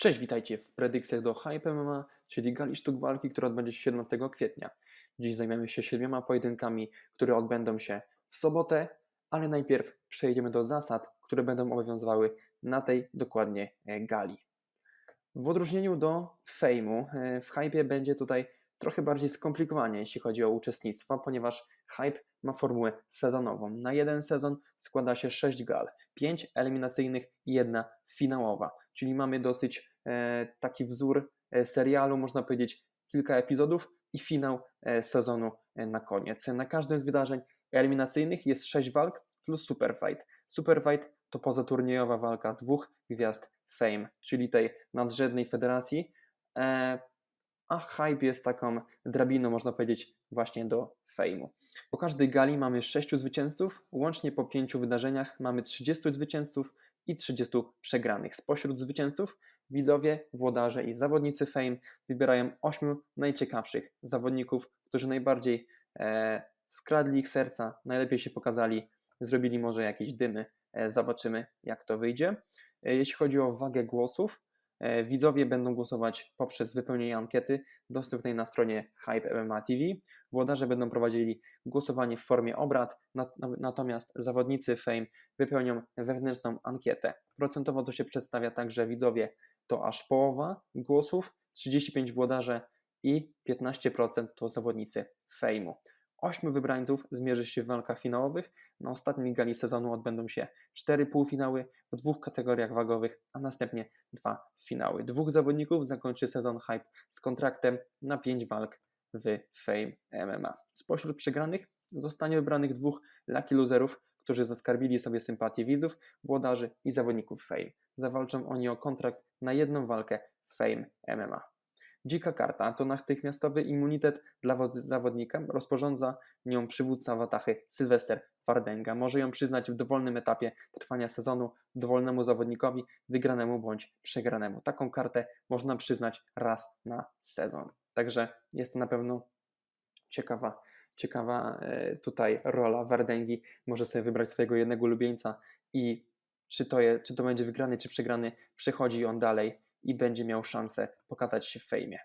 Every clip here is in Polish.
Cześć, witajcie w predykcjach do Hype MMA, czyli gali sztuk walki, która odbędzie się 17 kwietnia. Dziś zajmiemy się siedmioma pojedynkami, które odbędą się w sobotę, ale najpierw przejdziemy do zasad, które będą obowiązywały na tej dokładnie e, gali. W odróżnieniu do fejmu, e, w hypie będzie tutaj trochę bardziej skomplikowanie, jeśli chodzi o uczestnictwo, ponieważ hype ma formułę sezonową. Na jeden sezon składa się 6 gal, 5 eliminacyjnych i jedna finałowa, czyli mamy dosyć e, taki wzór e, serialu, można powiedzieć kilka epizodów i finał e, sezonu na koniec. Na każdym z wydarzeń eliminacyjnych jest 6 walk plus super fight. Super fight to pozaturniejowa walka dwóch gwiazd Fame, czyli tej nadrzędnej federacji, a hype jest taką drabiną, można powiedzieć, właśnie do fejmu. Po każdej gali mamy 6 zwycięzców, łącznie po 5 wydarzeniach mamy 30 zwycięzców i 30 przegranych. Spośród zwycięzców widzowie, włodarze i zawodnicy Fame wybierają 8 najciekawszych zawodników, którzy najbardziej e, skradli ich serca, najlepiej się pokazali, zrobili może jakieś dymy. E, zobaczymy, jak to wyjdzie. E, jeśli chodzi o wagę głosów, widzowie będą głosować poprzez wypełnienie ankiety dostępnej na stronie Hype MMA TV. Włodarze będą prowadzili głosowanie w formie obrad, natomiast zawodnicy Fame wypełnią wewnętrzną ankietę. Procentowo to się przedstawia tak, że widzowie to aż połowa głosów, 35 włodarze i 15% to zawodnicy Fame'u. Ośmiu wybrańców zmierzy się w walkach finałowych. Na ostatniej gali sezonu odbędą się cztery półfinały w dwóch kategoriach wagowych, a następnie dwa finały. Dwóch zawodników zakończy sezon Hype z kontraktem na pięć walk w Fame MMA. Spośród przegranych zostanie wybranych dwóch lucky loserów, którzy zaskarbili sobie sympatię widzów, włodarzy i zawodników Fame. Zawalczą oni o kontrakt na jedną walkę Fame MMA. Dzika karta to natychmiastowy immunitet dla zawodnika, rozporządza nią przywódca Watachy Sylwester Wardenga. Może ją przyznać w dowolnym etapie trwania sezonu dowolnemu zawodnikowi, wygranemu bądź przegranemu. Taką kartę można przyznać raz na sezon. Także jest to na pewno ciekawa, ciekawa e, tutaj rola Wardengi. Może sobie wybrać swojego jednego ulubieńca i czy to, je, czy to będzie wygrany, czy przegrany, przechodzi on dalej i będzie miał szansę pokazać się w fejmie.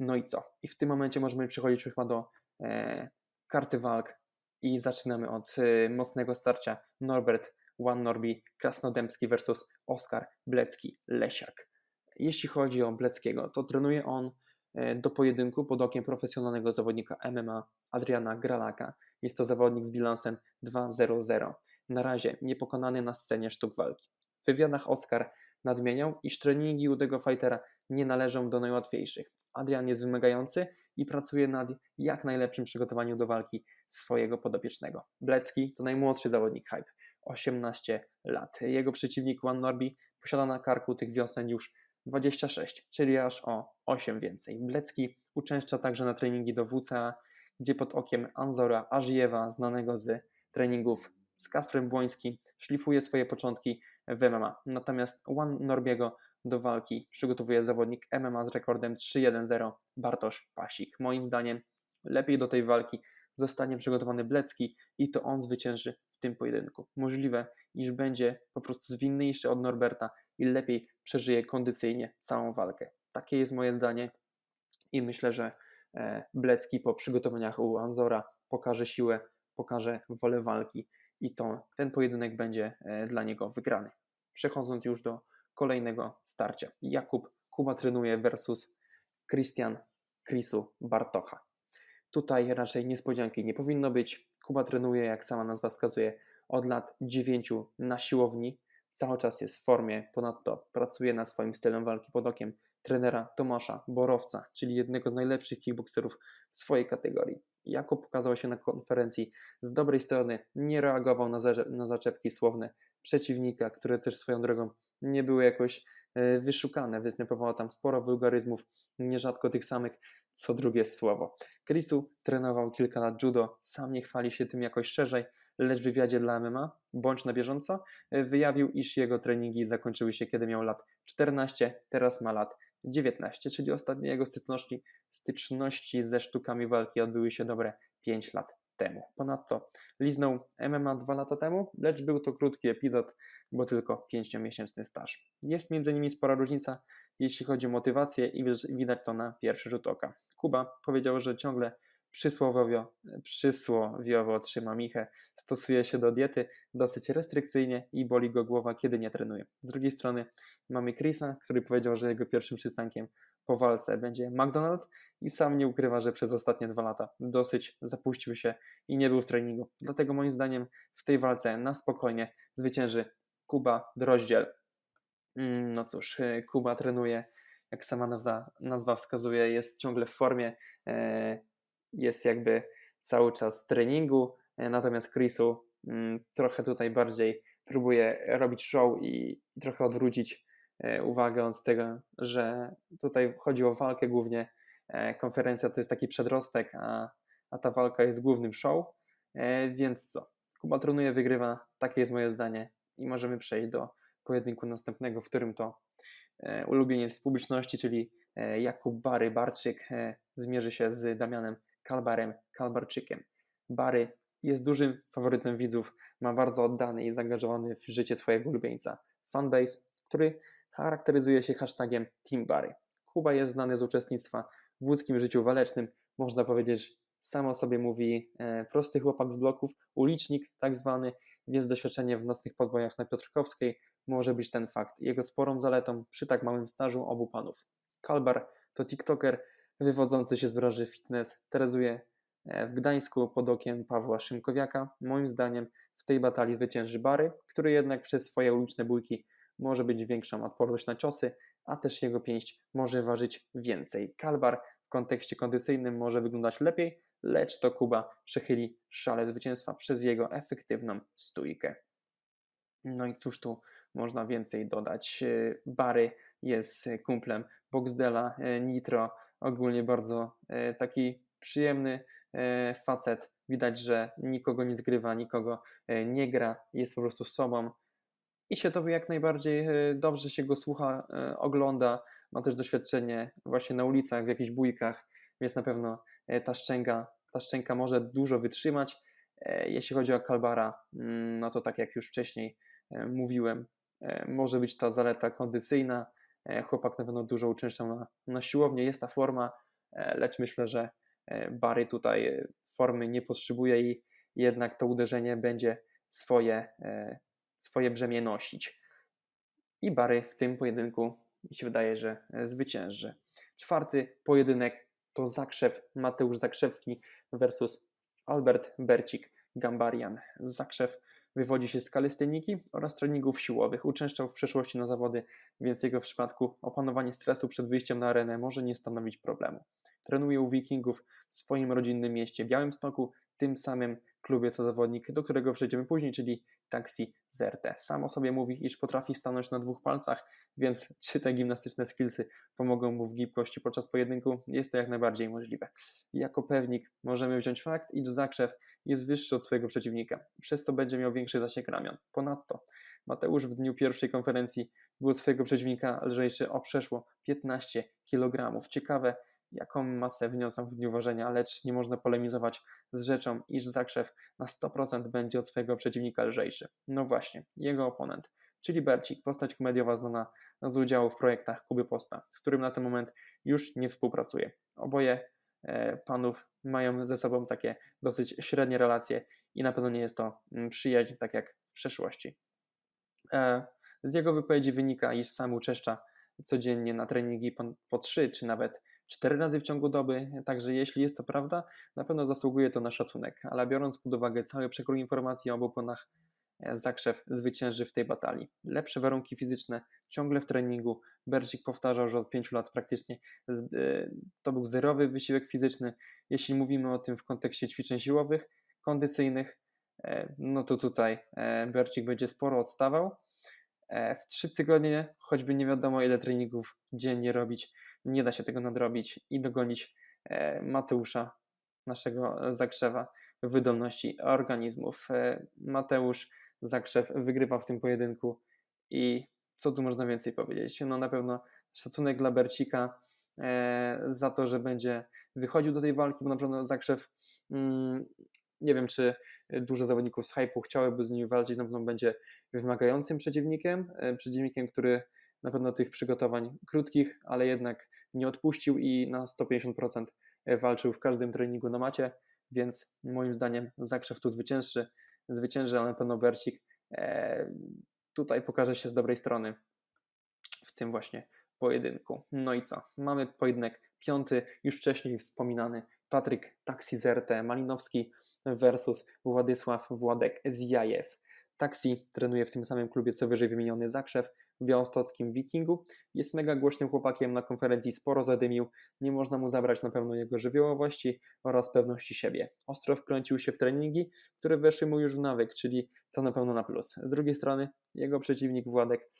No i co? I w tym momencie możemy przechodzić chyba do e, karty walk i zaczynamy od e, mocnego starcia Norbert One Krasnodębski versus Oskar Blecki Lesiak. Jeśli chodzi o Bleckiego, to trenuje on e, do pojedynku pod okiem profesjonalnego zawodnika MMA Adriana Gralaka. Jest to zawodnik z bilansem 2-0-0. Na razie niepokonany na scenie sztuk walki. W wywiadach Oskar nadmieniał, iż treningi u tego fightera nie należą do najłatwiejszych. Adrian jest wymagający i pracuje nad jak najlepszym przygotowaniu do walki swojego podopiecznego. Blecki to najmłodszy zawodnik Hype, 18 lat. Jego przeciwnik Juan Norbi posiada na karku tych wiosen już 26, czyli aż o 8 więcej. Blecki uczęszcza także na treningi do WCA, gdzie pod okiem Anzora Ażijewa, znanego z treningów z Kasprem Błońskim, szlifuje swoje początki w MMA. Natomiast Juan Norbiego do walki przygotowuje zawodnik MMA z rekordem 3-1-0 Bartosz Pasik. Moim zdaniem lepiej do tej walki zostanie przygotowany Blecki i to on zwycięży w tym pojedynku. Możliwe, iż będzie po prostu zwinniejszy od Norberta i lepiej przeżyje kondycyjnie całą walkę. Takie jest moje zdanie i myślę, że e, Blecki po przygotowaniach u Anzora pokaże siłę, pokaże wolę walki i to ten pojedynek będzie e, dla niego wygrany. Przechodząc już do kolejnego starcia. Jakub Kuba trenuje versus Christian Chrisu Bartocha. Tutaj raczej niespodzianki nie powinno być. Kuba trenuje, jak sama nazwa wskazuje, od lat 9 na siłowni. Cały czas jest w formie, ponadto pracuje nad swoim stylem walki pod okiem trenera Tomasza Borowca, czyli jednego z najlepszych kickboxerów w swojej kategorii. Jakub pokazał się na konferencji z dobrej strony, nie reagował na, na zaczepki słowne przeciwnika, które też swoją drogą nie były jakoś e, wyszukane. Występowało tam sporo wulgaryzmów, nierzadko tych samych co drugie słowo. Chrisu trenował kilka lat judo, sam nie chwali się tym jakoś szerzej, lecz w wywiadzie dla MMA, bądź na bieżąco, e, wyjawił, iż jego treningi zakończyły się kiedy miał lat 14, teraz ma lat 19, czyli ostatnie jego styczności, styczności ze sztukami walki odbyły się dobre 5 lat temu. Ponadto liznął MMA dwa lata temu, lecz był to krótki epizod, bo tylko pięciomiesięczny staż. Jest między nimi spora różnica, jeśli chodzi o motywację i widać to na pierwszy rzut oka. Kuba powiedział, że ciągle przysłowiowo, przysłowiowo trzyma michę, stosuje się do diety dosyć restrykcyjnie i boli go głowa, kiedy nie trenuje. Z drugiej strony mamy Chrisa, który powiedział, że jego pierwszym przystankiem po walce będzie McDonald's i sam nie ukrywa, że przez ostatnie dwa lata dosyć zapuścił się i nie był w treningu. Dlatego moim zdaniem w tej walce na spokojnie zwycięży Kuba Droździel. Mm, no cóż, y, Kuba trenuje, jak sama nazwa, nazwa wskazuje, jest ciągle w formie, e, jest jakby cały czas treningu, e, natomiast Chrisu mm, trochę tutaj bardziej próbuje robić show i, trochę odwrócić e, uwagę od tego, że tutaj chodzi o walkę głównie. Konferencja to jest taki przedrostek, a, a ta walka jest głównym show. Więc co? Kuba trenuje, wygrywa. Takie jest moje zdanie. I możemy przejść do pojedynku następnego, w którym to e, ulubieniec publiczności, czyli e, Jakub Bary Barczyk e, zmierzy się z Damianem Kalbarem Kalbarczykiem. Bary jest dużym faworytem widzów, ma bardzo oddany i zaangażowany w życie swojego ulubieńca fanbase, który charakteryzuje się hashtagiem Team Bary. Kuba jest znany z uczestnictwa w łódzkim życiu walecznym, można powiedzieć, samo o sobie mówi prosty chłopak z bloków, ulicznik tak zwany, więc doświadczenie w nocnych podbojach na Piotrkowskiej może być ten fakt. Jego sporą zaletą przy tak małym stażu obu panów. Kalbar to TikToker wywodzący się z branży fitness, terezuje e, w Gdańsku pod okiem Pawła Szymkowiaka. Moim zdaniem w tej batalii zwycięży Bary, który jednak przez swoje uliczne bójki może być większą odporność na ciosy, a też jego pięść może ważyć więcej. Kalbar w kontekście kondycyjnym może wyglądać lepiej, lecz to Kuba przechyli szale zwycięstwa przez jego efektywną stójkę. No i cóż tu można więcej dodać. E, Bary jest kumplem Boxdela, e, Nitro, ogólnie bardzo e, taki przyjemny facet. Widać, że nikogo nie zgrywa, nikogo nie gra, jest po prostu sobą i się to jak najbardziej dobrze się go słucha, ogląda. Ma też doświadczenie właśnie na ulicach, w jakichś bójkach, więc na pewno ta szczęka, ta szczęka może dużo wytrzymać. Jeśli chodzi o Kalbara, mm, no to tak jak już wcześniej mówiłem, E, może być ta zaleta kondycyjna. E, chłopak na pewno dużo uczęszczał na, na siłownię, jest ta forma, e, lecz myślę, że Bary tutaj formy nie potrzebuje i jednak to uderzenie będzie swoje, swoje brzemię nosić. I Bary w tym pojedynku mi się wydaje, że zwycięży. Czwarty pojedynek to Zakrzew, Mateusz Zakrzewski versus Albert Bercik Gambarian. Zakrzew Wywodzi się z kalistyniki oraz treningów siłowych. Uczęszczał w przeszłości na zawody, więc jego w przypadku opanowanie stresu przed wyjściem na arenę może nie stanowić problemu. Trenuje u Wikingów w swoim rodzinnym mieście Białymstoku, tym samym klubie co zawodnik, do którego przejdziemy później, czyli Taxi Zerte. Sam o sobie mówi, iż potrafi stanąć na dwóch palcach, więc czy te gimnastyczne skillsy pomogą mu w gibkości podczas pojedynku, jest to jak najbardziej możliwe. Jako pewnik możemy wziąć fakt, iż zakrzew jest wyższy od swojego przeciwnika, przez co będzie miał większy zasięg ramion. Ponadto Mateusz w dniu pierwszej konferencji był od swojego przeciwnika lżejszy o przeszło 15 kg. Ciekawe, jaką masę wniosą w dniu ważenia, lecz nie można polemizować z rzeczą, iż zakrzew na 100% będzie od swojego przeciwnika lżejszy. No właśnie, jego oponent, czyli Bercik, postać komediowa znana z udziału w projektach Kuby Posta, z którym na ten moment już nie współpracuje. Oboje e, panów mają ze sobą takie dosyć średnie relacje i na pewno nie jest to mm, przyjaźń, tak jak w przeszłości. E, z jego wypowiedzi wynika, iż sam uczeszcza codziennie na treningi po, po 3 czy nawet cztery razy w ciągu doby, także jeśli jest to prawda, na pewno zasługuje to na szacunek, ale biorąc pod uwagę cały przekrój informacji o obu ponach, e, Zakrzew zwycięży w tej batalii. Lepsze warunki fizyczne, ciągle w treningu. Bercik powtarzał, że od pięciu lat praktycznie e, to był zerowy wysiłek fizyczny. Jeśli mówimy o tym w kontekście ćwiczeń siłowych, kondycyjnych, e, no to tutaj Bercik będzie sporo odstawał. W trzy tygodnie, choćby nie wiadomo ile treningów dziennie robić, nie da się tego nadrobić i dogonić e, Mateusza, naszego Zakrzewa, wydolności organizmów. E, Mateusz Zakrzew wygrywa w tym pojedynku i co tu można więcej powiedzieć? No na pewno szacunek dla Bercika e, za to, że będzie wychodził do tej walki, bo na pewno Zakrzew mm, Nie wiem, czy dużo zawodników z hypu chciałyby z nim walczyć, na pewno będzie wymagającym przeciwnikiem, przeciwnikiem, który na pewno tych przygotowań krótkich, ale jednak nie odpuścił i na 150% walczył w każdym treningu na macie, więc moim zdaniem Zakrzew tu zwycięży, zwycięży, ale na pewno Bercik e, tutaj pokaże się z dobrej strony w tym właśnie pojedynku. No i co? Mamy pojedynek piąty, już wcześniej wspominany Patryk Taksizerte Malinowski versus Władysław Władek Zjajew. Taksi trenuje w tym samym klubie co wyżej wymieniony Zakrzew białostockim Wikingu. Jest mega głośnym chłopakiem, na konferencji sporo zadymił, nie można mu zabrać na pewno jego żywiołowości oraz pewności siebie. Ostro wkręcił się w treningi, które weszły mu już w nawyk, czyli to na pewno na plus. Z drugiej strony jego przeciwnik Władek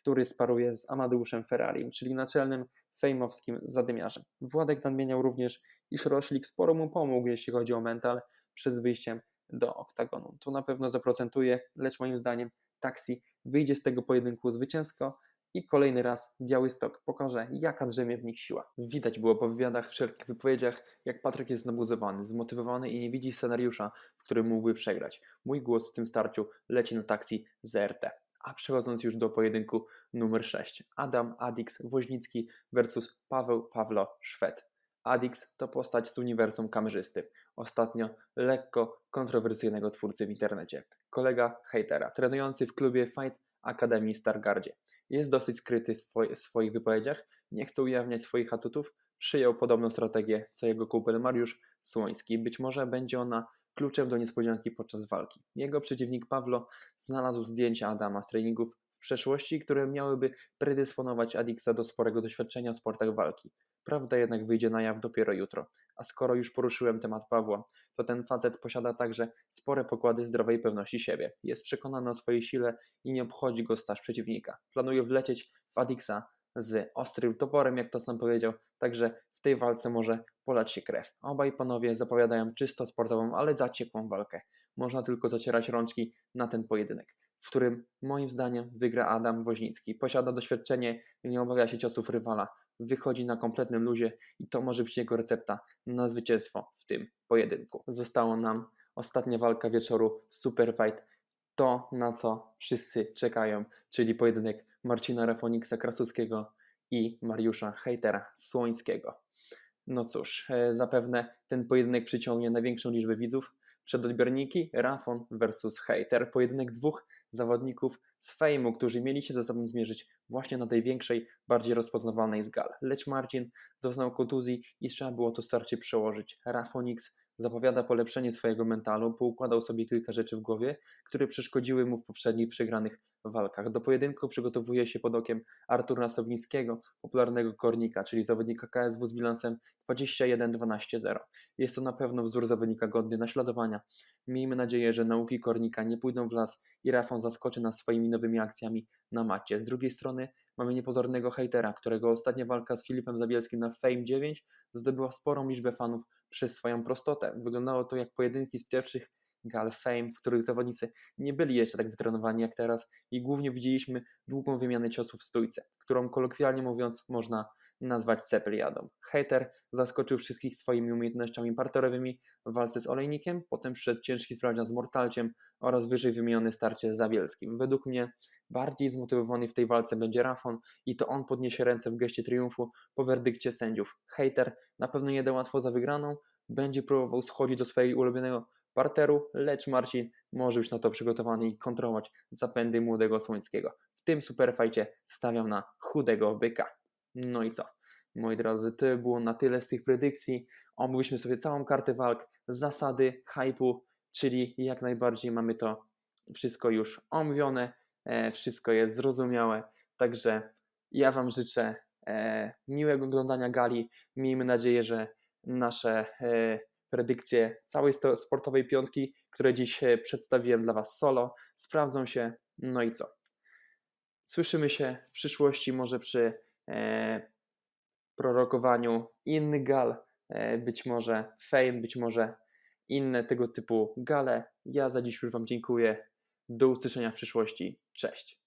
który sparuje z Amadeuszem Ferrarim, czyli naczelnym fejmowskim zadymiarzem. Władek nadmieniał również, iż Roszlik sporo mu pomógł, jeśli chodzi o mental, przed wyjściem do oktagonu. To na pewno zaprocentuje, lecz moim zdaniem Taxi wyjdzie z tego pojedynku zwycięsko i kolejny raz Białystok pokaże, jaka drzemie w nich siła. Widać było po wywiadach, wszelkich wypowiedziach, jak Patryk jest nabuzowany, zmotywowany i nie widzi scenariusza, w którym mógłby przegrać. Mój głos w tym starciu leci na taksi ZRT. A przechodząc już do pojedynku numer 6. Adam Adix Woźnicki versus Paweł Pawlo Szwed. Adix to postać z uniwersum kamerzysty. Ostatnio lekko kontrowersyjnego twórcy w internecie. Kolega hejtera, trenujący w klubie Fight Academy Stargardzie. Jest dosyć skryty w swoich wypowiedziach, nie chce ujawniać swoich atutów, przyjął podobną strategię co jego kumpel Mariusz Słoński. Być może będzie ona kluczem do niespodzianki podczas walki. Jego przeciwnik Pawlo znalazł zdjęcia Adama z treningów przeszłości, które miałyby predysponować Adixa do sporego doświadczenia w sportach walki. Prawda jednak wyjdzie na jaw dopiero jutro. A skoro już poruszyłem temat Pawła, to ten facet posiada także spore pokłady zdrowej pewności siebie. Jest przekonany o swojej sile i nie obchodzi go staż przeciwnika. Planuje wlecieć w Adixa z ostrym toporem, jak to sam powiedział, także w tej walce może polać się krew. Obaj panowie zapowiadają czysto sportową, ale zaciekłą walkę. Można tylko zacierać rączki na ten pojedynek, w którym moim zdaniem wygra Adam Woźnicki. Posiada doświadczenie, nie obawia się ciosów rywala, wychodzi na kompletnym luzie i to może być jego recepta na zwycięstwo w tym pojedynku. Zostało nam ostatnia walka wieczoru Super Fight. To, na co wszyscy czekają, czyli pojedynek Marcina Rafoniksa Krasuckiego i Mariusza Hejtera Słońskiego. No cóż, e, zapewne ten pojedynek przyciągnie największą liczbę widzów przed odbiorniki Rafon versus Hater. Pojedynek dwóch zawodników z fejmu, którzy mieli się ze sobą zmierzyć właśnie na tej większej, bardziej rozpoznawalnej z gal. Lecz Marcin doznał kontuzji i trzeba było to starcie przełożyć. Rafonix zapowiada polepszenie swojego mentalu, poukładał sobie kilka rzeczy w głowie, które przeszkodziły mu w poprzednich przegranych walkach. Do pojedynku przygotowuje się pod okiem Artura Sowińskiego, popularnego kornika, czyli zawodnika KSW z bilansem 21-12-0. Jest to na pewno wzór zawodnika godny naśladowania. Miejmy nadzieję, że nauki kornika nie pójdą w las i Rafon zaskoczy nas swoimi nowymi akcjami na macie. Z drugiej strony mamy niepozornego hejtera, którego ostatnia walka z Filipem Zabielskim na Fame 9 zdobyła sporą liczbę fanów przez swoją prostotę. Wyglądało to jak pojedynki z pierwszych gal Fame, w których zawodnicy nie byli jeszcze tak wytrenowani jak teraz i głównie widzieliśmy długą wymianę ciosów w stójce, którą kolokwialnie mówiąc można nazwać Cepeliadą. Hater zaskoczył wszystkich swoimi umiejętnościami parterowymi w walce z Olejnikiem, potem przyszedł ciężki sprawdzian z Mortalciem oraz wyżej wymienione starcie z Zabielskim. Według mnie bardziej zmotywowany w tej walce będzie Rafon i to on podniesie ręce w geście triumfu po werdykcie sędziów. Hater na pewno nie da łatwo za wygraną, będzie próbował schodzić do swojego ulubionego parteru, lecz Marcin może być na to przygotowany i kontrolować zapędy młodego Słońskiego. W tym superfajcie stawiam na chudego byka. No i co? Moi drodzy, to było na tyle z tych predykcji. Omówiliśmy sobie całą kartę walk, zasady, hypu, czyli jak najbardziej mamy to wszystko już omówione, e, wszystko jest zrozumiałe. Także ja Wam życzę e, miłego oglądania gali. Miejmy nadzieję, że nasze e, predykcje całej sportowej piątki, które dziś przedstawiłem dla Was solo, sprawdzą się. No i co? Słyszymy się w przyszłości, może przy prorokowaniu innych gal, e, być może Fame, być może inne tego typu gale. Ja za dziś już Wam dziękuję. Do usłyszenia w przyszłości. Cześć.